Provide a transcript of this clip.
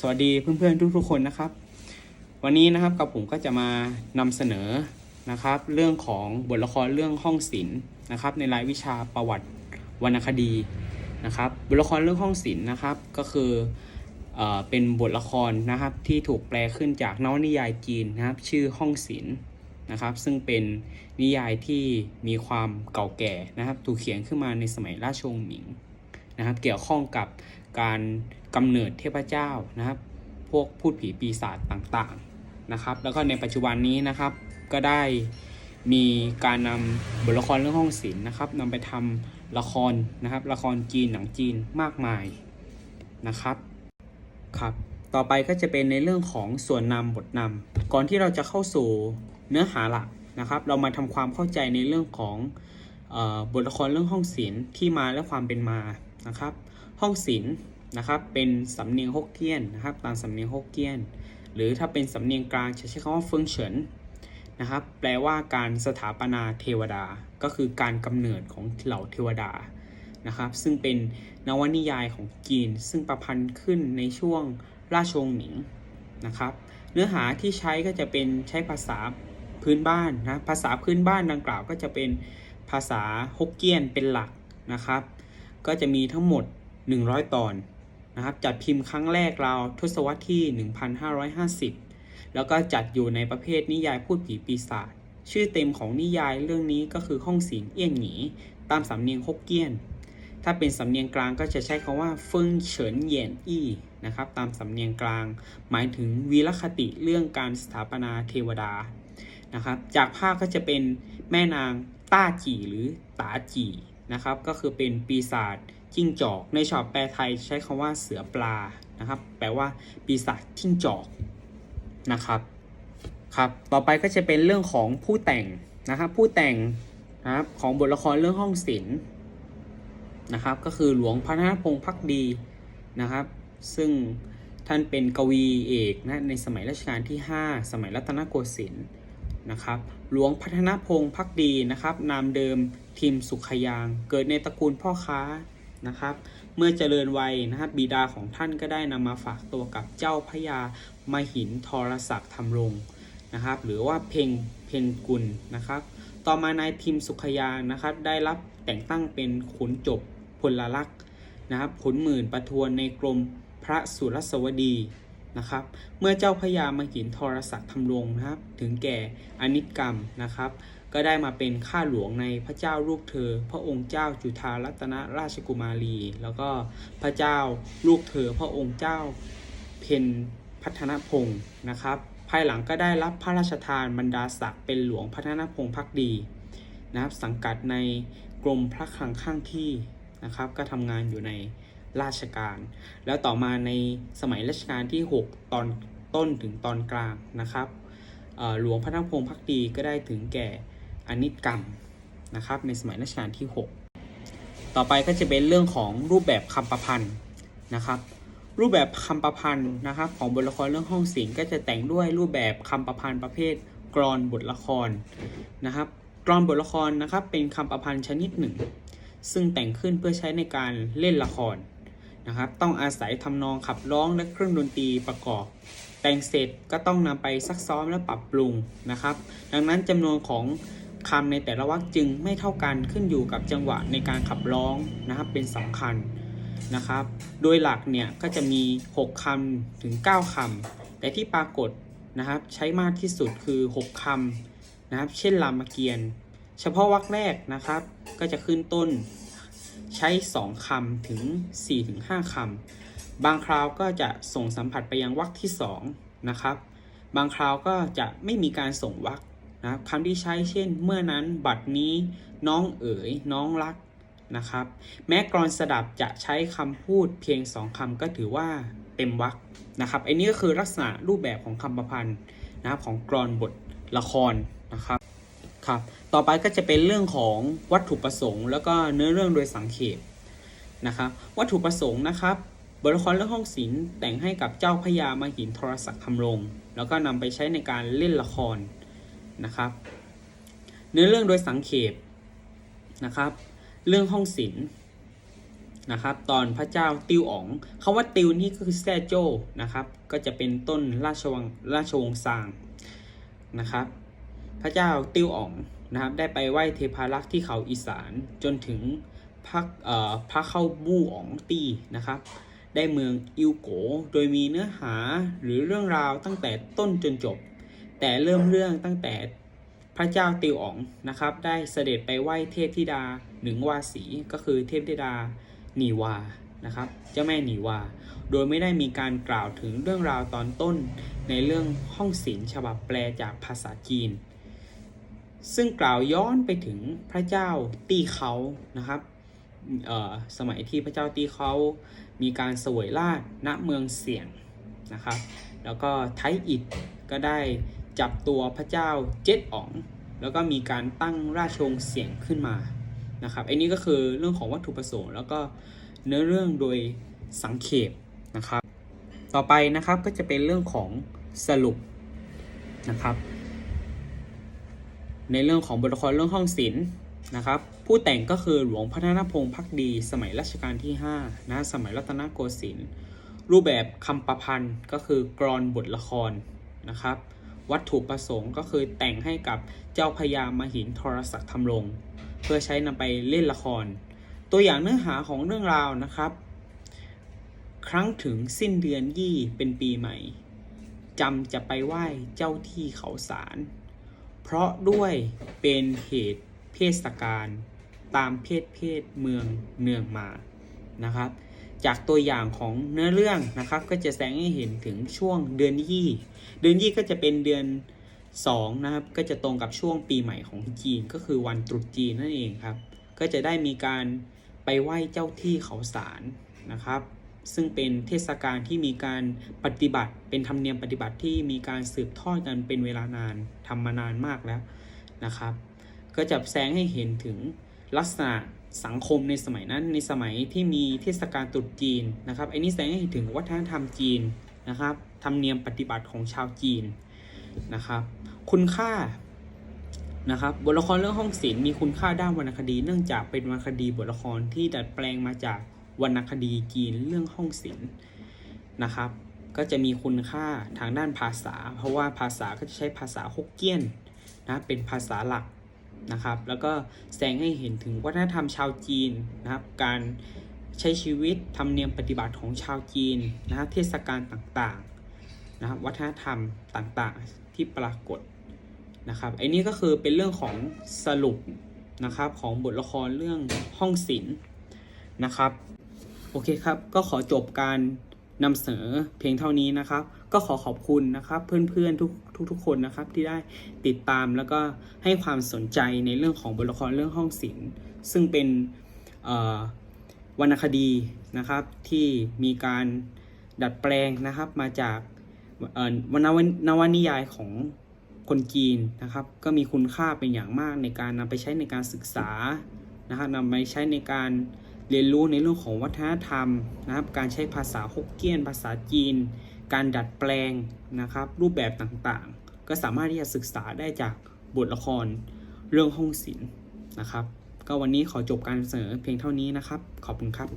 สวัสดีเพื่อนๆทุกๆคนนะครับ วันนี้นะครับกับผมก็จะมานำเสนอนะครับ เรื่องของบทละครเรื่องห้องศิลป์นะครับ ในรายวิชาประวัติวรรณคดีนะครับ บทละครเรื่องห้องศิลป์นะครับ ก็คือเอ่อเป็นบทละครนะครับที่ถูกแปลขึ้นจากนวนิยายจีนนะครับ ชื่อห้องศิลป์นะครับ ซึ่งเป็นนิยายที่มีความเก่าแก่นะครับ ถูกเขียนขึ้นมาในสมัยราชวงศ์หมิงนะครับ เกี่ยวข้องกับ การกำเนิดเทพเจ้านะครับ พวกพูดผีปีศาจต่างๆนะครับ แล้วก็ในปัจจุบันนี้นะครับก็ได้มีการนำบทละครเรื่องห้องศิลป์นะครับนำไปทำละครนะครับ ละครจีนหนังจีนมากมายนะครับครับ ต่อไปก็จะเป็นในเรื่องของส่วนนำบทนำก่อนที่เราจะเข้าสู่เนื้อหาหลักนะครับ เรามาทำความเข้าใจในเรื่องของออบทละครเรื่องห้องศิลป์ที่มาและความเป็นมานะครับ ห้องศิลป์ นะครับเป็นสำเนียงฮกเกี้ยนนะครับตามสำเนียงฮกเกี้ยน หรือถ้าเป็นสำเนียงกลางจะใช้คำว่าเฟิงเฉินนะครับแปลว่าการสถาปนาเทวดา ก็คือการกำเนิดของเหล่าเทวดานะครับซึ่งเป็นนวนิยายของจีน ซึ่งประพันธ์ขึ้นในช่วงราชวงศ์หมิงนะครับเนื้อหาที่ใช้ก็จะเป็นใช้ภาษาพื้นบ้านนะภาษาพื้นบ้านดังกล่าวก็จะเป็นภาษาฮกเกี้ยนเป็นหลักนะครับ ก็จะมีทั้งหมด 100 ตอน นะครับจัดพิมพ์ครั้งแรกราวทศวรรษที่ 1550 แล้วก็จัดอยู่ในประเภทนิยายพูดผีปีศาจชื่อเต็มของนิยายเรื่องนี้ก็คือห้องศิลเอี้ยงหนีตามสำเนียงฮกเกี้ยน ถ้าเป็นสำเนียงกลางก็จะใช้คำว่าเฟิงเฉินเหยียนอี้นะครับตามสำเนียงกลาง หมายถึงวีรคติเรื่องการสถาปนาเทวดานะครับจากภาพก็จะเป็นแม่นางต้าจีหรือตาจี นะครับก็คือเป็นปีศาจจิ้งจอก ในฉบับแปลไทยใช้คำว่าเสือปลานะครับ แปลว่าปีศาจจิ้งจอกนะครับครับต่อไปก็จะเป็นเรื่องของผู้แต่งนะครับ ผู้แต่งนะครับของบทละครเรื่องห้องศิลป์นะครับก็คือหลวงพัฒนพงษ์พักดีนะครับ ซึ่งท่านเป็นกวีเอกนะในสมัยรัชกาลที่ 5 สมัยรัตนโกสินทร์นะครับ หลวงพัฒนพงษ์พักดีนะครับ นามเดิม ทีมสุขยาง เกิดในตระกูลพ่อค้านะครับ เมื่อเจริญวัยนะครับบิดาของท่านก็ได้นำมาฝากตัวกับเจ้าพระยามหินทรศักดิ์ธรรมรงค์นะครับ หรือว่าเพ่งเพนกุลนะครับ ต่อมานายทีมสุขยางนะครับได้รับแต่งตั้งเป็นขุนจบพลลักษณ์นะครับขุนหมื่นประทวนในกรมพระสุรสวดีนะครับ เมื่อเจ้าพญามหินทรศักดิ์ทำรงนะครับ ถึงแก่อนิจกรรมนะครับ ก็ได้มาเป็นข้าหลวงในพระเจ้าลูกเธอ พระองค์เจ้าจุฑารัตนราชกุมารี แล้วก็พระเจ้าลูกเธอ พระองค์เจ้าเพนพัฒนพงศ์นะครับ ภายหลังก็ได้รับพระราชทานบรรดาศักดิ์เป็นหลวงพัฒนพงศ์พักดีนะครับสังกัดในกรมพระคลังข้างที่นะครับ ก็ทำงานอยู่ในราชการ แล้วต่อมาในสมัยรัชกาลที่ 6 ตอนต้นถึงตอนกลางนะครับหลวงพระนพงศ์พักดีก็ได้ถึงแก่ อนิจกรรมนะครับในสมัยรัชกาลที่ 6 ต่อไปก็จะเป็นเรื่องของรูปแบบคำประพันธ์นะครับ รูปแบบคำประพันธ์นะครับ ของบทละครเรื่องห้องศิลป์ก็จะแต่งด้วยรูปแบบคำประพันธ์ประเภทกรอนบทละครนะครับกรอนบทละครนะครับเป็นคำประพันธ์ชนิดหนึ่ง ซึ่งแต่งขึ้นเพื่อใช้ในการเล่นละครนะครับ ต้องอาศัยทำนองขับร้องและเครื่องดนตรีประกอบ แต่งเสร็จก็ต้องนำไปซักซ้อมและปรับปรุงนะครับ ดังนั้นจำนวนของ คำในแต่ละวรรคจึงไม่เท่ากันขึ้นอยู่กับจังหวะในการขับร้องนะครับเป็นสำคัญนะครับ โดยหลักเนี่ยก็จะมี 6คำถึง 9คำแต่ที่ปรากฏนะครับใช้มากที่สุดคือ 6คำนะครับ เช่นรามเกียรติเฉพาะวรรคแรกนะครับ ก็จะขึ้นต้นใช้ 2คำถึง 4-5คำบางคราวก็จะส่งสัมผัสไปยังวรรคที่ 2 นะครับ บางคราวก็จะไม่มีการส่งวรรค นะครับคำที่ใช้เช่น เมื่อนั้นบัดนี้น้องเอ๋ยน้องรักนะครับ แม้กรอนสดับจะใช้คำพูดเพียง2คำก็ถือว่าเต็มวรรคนะครับอันนี้ก็คือลักษณะรูปแบบของคำประพันธ์นะครับของกรอนบทละครนะครับครับ ต่อไปก็จะเป็นเรื่องของวัตถุประสงค์ แล้วก็เนื้อเรื่องโดยสังเขปนะครับ วัตถุประสงค์นะครับบทละครเรื่องห้องศิลป์แต่งให้กับเจ้าพญามหินทรศักดิ์ธรรมรงแล้วก็นำไปใช้ในการเล่นละคร นะครับ เนื้อเรื่องโดยสังเขปนะครับ เรื่องห้องศิลป์นะครับ ตอนพระเจ้าติวอ๋องคำว่าติวนี่ก็คือแซ่โจ้นะครับ ก็จะเป็นต้นราชวังราชวงศ์ซางนะครับ พระเจ้าติวอ๋องนะครับ ได้ไปไหว้เทพารักษ์ที่เขาอีสานจนถึงพระเอ่อพระเข้าบู่อ๋องตีนะครับ ได้เมืองอิวโกโดยมีเนื้อหาหรือเรื่องราวตั้งแต่ต้นจนจบ แต่เริ่มเรื่องตั้งแต่พระเจ้าติวอ๋องนะครับ ได้เสด็จไปไหว้เทพธิดาหนึ่งวาสีก็คือเทพธิดานีวานะครับเจ้าแม่นีวา โดยไม่ได้มีการกล่าวถึงเรื่องราวตอนต้นในเรื่องห้องศิลฉบับแปลจากภาษาจีน ซึ่งกล่าวย้อนไปถึงพระเจ้าตี้เขานะครับสมัยที่พระเจ้าตี้เขามีการเสวยราชณเมืองเสียงนะครับ แล้วก็ไทอิดก็ได้ จับตัวพระเจ้าเจ็ดอ๋อง แล้วก็มีการตั้งราชวงศ์เสียงขึ้นมานะครับอันนี้ก็คือเรื่องของวัตถุประสงค์ แล้วก็เนื้อเรื่องโดยสังเขปนะครับ ต่อไปนะครับก็จะเป็นเรื่องของสรุปนะครับ ในเรื่องของบทละครเรื่องห้องศิลป์นะครับ ผู้แต่งก็คือหลวงพัฒนพงศ์พักดี สมัยรัชกาลที่5นะสมัยรัตนโกสินทร์รูปแบบคำประพันธ์ก็คือกรอนบทละครนะครับ วัตถุประสงค์ก็คือแต่งให้กับเจ้าพญามหินทรศักดิ์ธรรมรงเพื่อใช้นำไปเล่นละคร ตัวอย่างเนื้อหาของเรื่องราวนะครับ ครั้งถึงสิ้นเดือนยี่เป็นปีใหม่จำจะไปไหว้เจ้าที่เขาสารเพราะด้วยเป็นเหตุเพศกาลตามเพศเพศเมืองเนืองมานะครับ จากตัวอย่างของเนื้อเรื่องนะครับ ก็จะแสดงให้เห็นถึงช่วงเดือนยี่ เดือนยี่ก็จะเป็นเดือน2นะครับ ก็จะตรงกับช่วงปีใหม่ของจีน ก็คือวันตรุษจีนนั่นเองครับ ก็จะได้มีการไปไหว้เจ้าที่เขาสารนะครับ ซึ่งเป็นเทศกาลที่มีการปฏิบัติ เป็นธรรมเนียมปฏิบัติที่มีการสืบทอดกันเป็นเวลานานทำมานานมากแล้วนะครับ ก็จะแสดงให้เห็นถึงลักษณะ สังคมในสมัยนั้นในสมัยที่มีเทศกาลตรุษจีนนะครับไอ้นี้แสดงให้เห็นถึงวัฒนธรรมจีนนะครับธรรมเนียมปฏิบัติของชาวจีนนะครับ คุณค่านะครับบทละครเรื่องห้องศิลป์มีคุณค่าด้านวรรณคดี เนื่องจากเป็นวรรณคดีบทละครที่ดัดแปลงมาจากวรรณคดีจีนเรื่องห้องศิลป์นะครับ ก็จะมีคุณค่าทางด้านภาษา เพราะว่าภาษาก็จะใช้ภาษาฮกเกี้ยนนะเป็นภาษาหลัก นะครับ แล้วก็แสดงให้เห็นถึงวัฒนธรรมชาวจีนนะครับ การใช้ชีวิตธรรมเนียมปฏิบัติของชาวจีนนะครับเทศกาลต่างๆนะครับวัฒนธรรมต่างๆที่ปรากฏนะครับไอ้นี่ก็คือเป็นเรื่องของสรุปนะครับของบทละครเรื่องห้องศิลป์นะครับ โอเคครับ ก็ขอจบการ นำเสนอเพียงเท่านี้นะครับ ก็ขอขอบคุณนะครับ เพื่อนๆทุกทุกๆคนนะครับที่ได้ติดตามแล้วก็ให้ความสนใจในเรื่องของบทละครเรื่องห้องศิลป์ซึ่งเป็นวรรณคดีนะครับที่มีการดัดแปลงนะครับมาจากวรรณวนวนิยายของคนจีนนะครับ ก็มีคุณค่าเป็นอย่างมากในการนำไปใช้ในการศึกษานะครับนำไปใช้ในการ เรียนรู้ในเรื่องของวัฒนธรรมนะครับ การใช้ภาษาฮกเกี้ยน ภาษาจีน การดัดแปลงนะครับ รูปแบบต่างๆ ก็สามารถที่จะศึกษาได้จากบทละครเรื่องห้องศิลป์นะครับ ก็วันนี้ขอจบการเสนอเพียงเท่านี้นะครับ ขอบคุณครับ